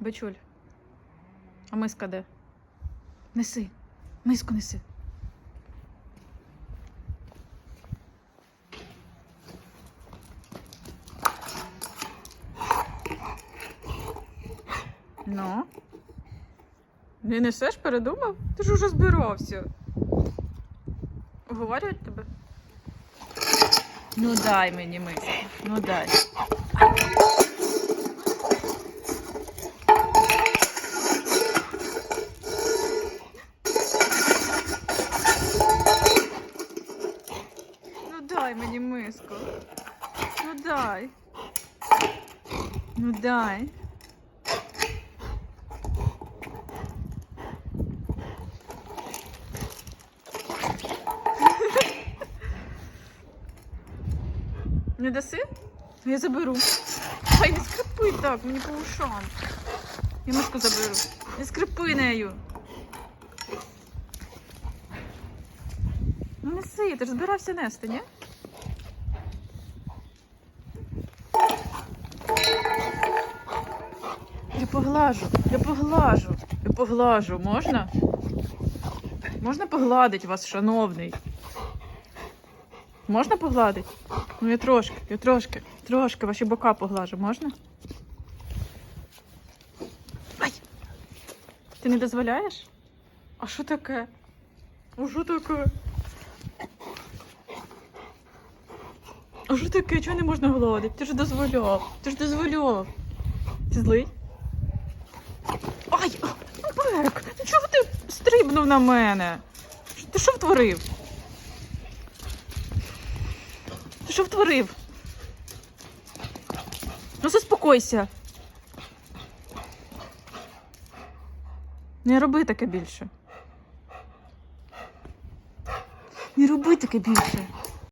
Бичуль. А миска де? Неси. Миску неси. Ну. Не несеш, передумав? Ти ж уже збирався. Уговорюють тебе? Ну дай мені миску. Ну дай. Ну дай мені миску. Ну дай. Ну дай. Не даси? Я заберу. Ай, не скрипи так, мені по ушам. Я мишку заберу. Не скрипи нею. Неси, ти ж збирався нести, ні? Я поглажу, я поглажу, я поглажу. Можна? Можна погладити вас, шановний? Можна погладити? Ну я трошки, я трошки, трошки ваші бока поглажу, можна? Ай! Ти не дозволяєш? А що таке? А що таке? А що таке? Чого не можна гладити? Ти ж дозволяв. Ти ж дозволяв. Ти злий? Ай! Берк! Чого ти стрибнув на мене? Ти що втворив? Ти що втворив? Ну заспокойся. Не роби таке більше. Не роби таке більше.